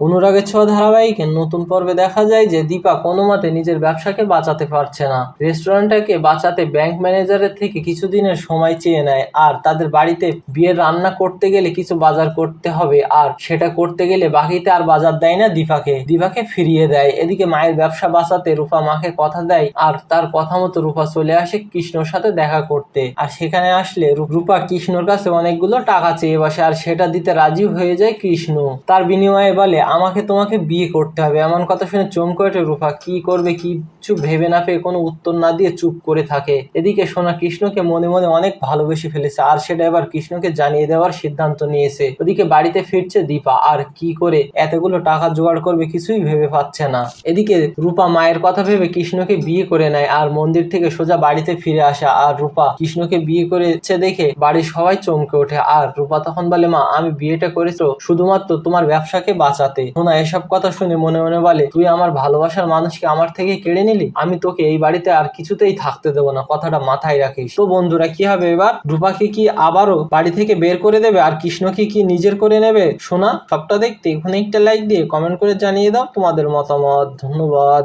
অনুরাগের ছোঁয়া ধারাবাহিকের নতুন পর্বে দেখা যায় যে দীপা কোনো মতে নিজের ব্যবসাকে বাঁচাতে পারছে না। রেস্টুরেন্টটাকে বাঁচাতে ব্যাংক ম্যানেজারের থেকে কিছুদিনের সময় চেয়ে নেয় আর তাদের বাড়িতে বিয়ের রান্না করতে গেলে কিছু বাজার করতে হবে আর সেটা করতে গেলে বাকিতে আর বাজার দেয় না দীপাকে। দীপাকে ফিরিয়ে দেয়। এদিকে মায়ের ব্যবসা বাঁচাতে রূপা মাকে কথা দেয় আর তার কথা মতো রূপা চলে আসে কৃষ্ণর সাথে দেখা করতে। আর সেখানে আসলে রূপা কৃষ্ণর কাছে অনেকগুলো টাকা চেয়ে বসে আর সেটা দিতে রাজি হয়ে যায় কৃষ্ণ। তার বিনিময়ে বলে আমাকে তোমাকে বিয়ে করতে হবে। এমন কথা শুনে চমকে ওঠে রূপা কি করবে কিছু ভেবে না পেয়ে কোনো উত্তর না দিয়ে চুপ করে থাকে। এদিকে সোনা কৃষ্ণকে মনে মনে অনেক ভালোবেসে ফেলেছে আর সেটা এবার কৃষ্ণকে জানিয়ে দেওয়ার সিদ্ধান্ত নিয়েছে। ওদিকে বাড়িতে ফিরছে দীপা। আর কি করে এতগুলো টাকা জোগাড় করবে কিছুই ভেবে পাচ্ছে না। এদিকে রূপা মায়ের কথা ভেবে কৃষ্ণকে বিয়ে করে নেয় আর মন্দির থেকে সোজা বাড়িতে ফিরে আসা। আর রূপা কৃষ্ণকে বিয়ে করেছে দেখে বাড়ির সবাই চমকে ওঠে। আর রূপা তখন বলে, মা, আমি বিয়েটা করেছ শুধুমাত্র তোমার ব্যবসাকে বাঁচাতে। শোনা এসব কথা শুনে মনে মনে বলে, তুই আমার ভালোবাসার মানুষকে আমার থেকে কেড়ে নিলি? আমি তোকে এই বাড়িতে আর কিছুতেই থাকতে দেবো না। কথাটা মাথায় রাখিস। তো বন্ধুরা, কি হবে এবার? রূপাকে কি আবারও বাড়ি থেকে বের করে দেবে? আর কৃষ্ণকে কি নিজের করে নেবে? সোনা, সবটা দেখতে এখানে একটা লাইক দিয়ে কমেন্ট করে জানিয়ে দাও তোমাদের মতামত। ধন্যবাদ।